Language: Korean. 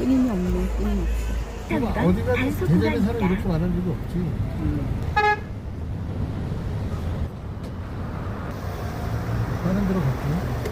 끊임이 없네, 끊임 없어. 어디 가도 대전에 사람 이렇게 많은 적이 없지. 다른 데로 갈게요.